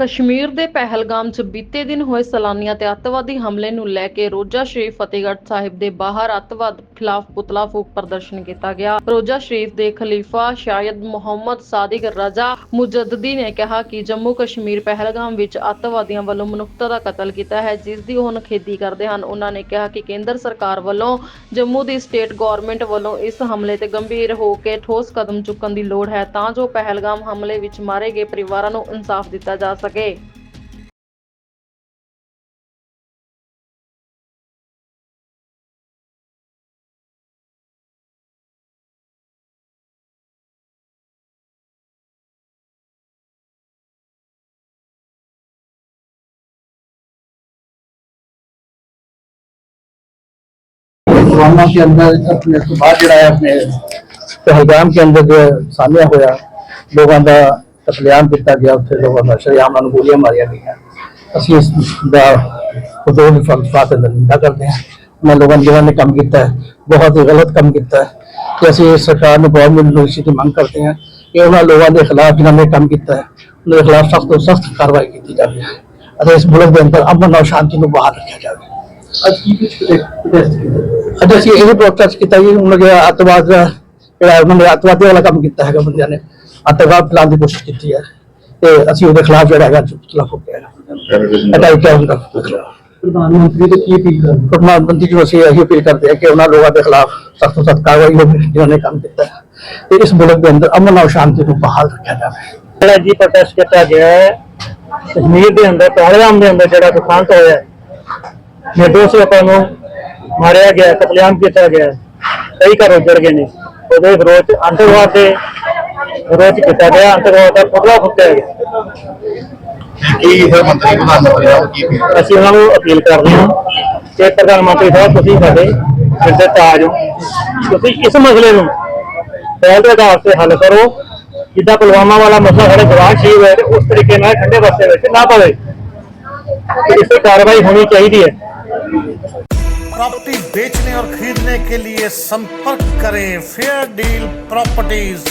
ਕਸ਼ਮੀਰ ਦੇ ਪਹਿਲਗਾਮ 'ਚ ਬੀਤੇ ਦਿਨ ਹੋਏ ਸੈਲਾਨੀਆਂ ਤੇ ਅੱਤਵਾਦੀ ਹਮਲੇ ਨੂੰ ਲੈ ਕੇ ਰੋਜ਼ਾ ਸ਼ਰੀਫ ਫਤਿਹਗੜ੍ਹ ਸਾਹਿਬ ਦੇ ਬਾਹਰ ਅੱਤਵਾਦ ਖਿਲਾਫ ਪੁਤਲਾ ਫੂਕ ਪ੍ਰਦਰਸ਼ਨ ਕੀਤਾ ਗਿਆ। ਰੋਜ਼ਾ ਸ਼ਰੀਫ ਦੇ ਖਲੀਫਾ ਸ਼ਾਇਦ ਮੁਹੰਮਦ ਸਾਦਿਕ ਰਜ਼ਾ ਮੁਜੱਦਦੀ ਨੇ ਕਿਹਾ ਕਿ ਜੰਮੂ ਕਸ਼ਮੀਰ ਪਹਿਲਗਾਮ ਵਿੱਚ ਅੱਤਵਾਦੀਆਂ ਵੱਲੋਂ ਮਨੁੱਖਤਾ ਦਾ ਕਤਲ ਕੀਤਾ ਹੈ, ਜਿਸ ਦੀ ਉਹ ਨਿਖੇਧੀ ਕਰਦੇ ਹਨ। ਉਹਨਾਂ ਨੇ ਕਿਹਾ ਕਿ ਕੇਂਦਰ ਸਰਕਾਰ ਵੱਲੋਂ ਜੰਮੂ ਦੀ ਸਟੇਟ ਗਵਰਨਮੈਂਟ ਵੱਲੋਂ ਇਸ ਹਮਲੇ ਤੇ ਗੰਭੀਰ ਹੋ ਕੇ ਠੋਸ ਕਦਮ ਚੁੱਕਣ ਦੀ ਲੋੜ ਹੈ, ਤਾਂ ਜੋ ਪਹਿਲਗਾਮ ਹਮਲੇ ਵਿੱਚ ਮਾਰੇ ਗਏ ਪਰਿਵਾਰਾਂ ਨੂੰ ਇਨਸਾਫ ਦਿੱਤਾ ਜਾ ਸਕੇ। ਸਕੇ पुलवामा के अंदर अपने उसके बाद जरा अपने पहलगाम के अंदर जो सामना होया लोगों का ਕਤਲੇਆਮ ਕੀਤਾ ਗਿਆ ਉੱਥੇ ਲੋਕਾਂ ਦਾ ਸ਼ਰੇਆਮ ਨਾਲ ਗੋਲੀਆਂ ਮਾਰੀਆਂ ਗਈਆਂ। ਅਸੀਂ ਇਸ ਦਾ ਖੁਦੋਂ ਦੀ ਫਲਸਫਾ ਤੇ ਨਿੰਦਾ ਕਰਦੇ ਹਾਂ। ਉਹਨਾਂ ਲੋਕਾਂ ਨੇ ਜਿਨ੍ਹਾਂ ਨੇ ਕੰਮ ਕੀਤਾ ਹੈ ਬਹੁਤ ਹੀ ਗਲਤ ਕੰਮ ਕੀਤਾ ਹੈ। ਕਿ ਅਸੀਂ ਸਰਕਾਰ ਨੂੰ ਨੂੰ ਇਸ ਦੀ ਮੰਗ ਕਰਦੇ ਹਾਂ ਕਿ ਉਹਨਾਂ ਲੋਕਾਂ ਦੇ ਖਿਲਾਫ ਜਿਨ੍ਹਾਂ ਨੇ ਕੰਮ ਕੀਤਾ ਹੈ ਉਹਨਾਂ ਦੇ ਖਿਲਾਫ ਸਖਤ ਤੋਂ ਸਖਤ ਕਾਰਵਾਈ ਕੀਤੀ ਜਾਵੇ ਅਤੇ ਇਸ ਮੁਲਕ ਦੇ ਅੰਦਰ ਅਮਨ ਔਰ ਸ਼ਾਂਤੀ ਨੂੰ ਬਹਾਲ ਰੱਖਿਆ ਜਾਵੇ। ਅੱਜ ਕੀ ਕੁਝ ਅੱਜ ਅਸੀਂ ਇਹ ਪ੍ਰੋਟੈਸਟ ਕੀਤਾ ਜੀ ਉਹਨਾਂ ਦੇ ਅੱਤਵਾਦ ਦਾ ਜਿਹੜਾ ਉਹਨਾਂ ਨੇ ਅੱਤਵਾਦੀ ਵਾਲਾ ਕੰਮ ਕੀਤਾ ਹੈਗਾ ਬੰਦਿਆਂ ਨੇ। ਅੱਤਵਾਦ ਫੈਲਾਉਣ ਦੀ ਕੋਸ਼ਿਸ਼ ਕੀਤੀ ਹੈ ਤੇ ਅਸੀਂ ਉਹਦੇ ਖਿਲਾਫ ਜਿਹੜਾ ਹੈਗਾ ਚੁੱਪ ਹੋ ਕੇ ਅਟੈਕ ਕੀਤਾ ਹੁੰਦਾ ਪ੍ਰਧਾਨ ਮੰਤਰੀ ਤੋਂ ਕੀ ਅਪੀਲ ਕਰਦੇ ਪ੍ਰਧਾਨ ਮੰਤਰੀ ਜੀ ਨੂੰ ਅਸੀਂ ਇਹੀ ਅਪੀਲ ਕਰਦੇ ਹਾਂ ਕਿ ਉਹਨਾਂ ਲੋਕਾਂ ਦੇ ਖਿਲਾਫ ਸਖਤ ਤੋਂ ਸਖਤ ਕਾਰਵਾਈ ਹੋਵੇ ਜਿਨ੍ਹਾਂ ਨੇ ਕੰਮ ਕੀਤਾ ਹੈ। ਤੇ ਇਸ ਮੁਲਕ ਦੇ ਅੰਦਰ ਅਮਨ ਔਰ ਸ਼ਾਂਤੀ ਨੂੰ ਬਹਾਲ ਰੱਖਿਆ ਜਾਵੇ। ਜਿਹੜਾ ਜੀ ਪ੍ਰੋਟੈਸਟ ਕੀਤਾ ਗਿਆ ਹੈ ਕਸ਼ਮੀਰ ਦੇ ਅੰਦਰ ਪਹਿਲਗਾਮ ਦੇ ਅੰਦਰ ਜਿਹੜਾ ਦੁਖਾਂਤ ਹੋਇਆ ਹੈ ਨਿਰਦੋਸ਼ ਲੋਕਾਂ ਨੂੰ ਮਾਰਿਆ ਗਿਆ ਕਤਲੇਆਮ ਕੀਤਾ ਗਿਆ। ਕਈ ਘਰ ਉੱਜੜ ਗਏ ਨੇ। ਉਹਦੇ ਵਿਰੋਧ ਅੰਤਰਵਾਦ ਦੇ ਵਿਰੋਧ 'ਚ ਕੀਤਾ ਗਿਆ ਅੰਤਰਵਾਦ ਦਾ ਪੁਤਲਾ ਫੁੱਕਿਆ ਗਿਆ ਕੀ ਫਿਰ ਮੰਤਰੀ ਪ੍ਰਧਾਨ ਮੰਤਰੀ ਸਾਹਿਬ ਕੀ ਅਪੀਲ ਅਸੀਂ ਉਹਨਾਂ ਨੂੰ ਅਪੀਲ ਕਰਦੇ ਹਾਂ ਕਿ ਪ੍ਰਧਾਨ ਮੰਤਰੀ ਸਾਹਿਬ ਤੁਸੀਂ ਸਾਡੇ ਸਿਰ ਦੇ ਤਾਜ ਹੋ ਤੁਸੀਂ ਇਸ ਮਸਲੇ ਨੂੰ ਪਹਿਲ ਦੇ ਆਧਾਰ ਤੇ ਹੱਲ ਕਰੋ ਜਿੱਦਾਂ ਪੁਲਵਾਮਾ ਵਾਲਾ ਮਸਲਾ ਸਾਡੇ ਜਵਾਨ ਸ਼ਹੀਦ ਹੋਏ ਤੇ ਉਸ ਤਰੀਕੇ ਨਾਲ ਠੰਡੇ ਬਸਤੇ ਵਿੱਚ ਨਾ ਪਵੇ ਤੇ ਇਸ ਤੇ ਕਾਰਵਾਈ ਹੋਣੀ ਚਾਹੀਦੀ ਹੈ प्रॉपर्टी बेचने और खरीदने के लिए संपर्क करें फेयर डील प्रॉपर्टीज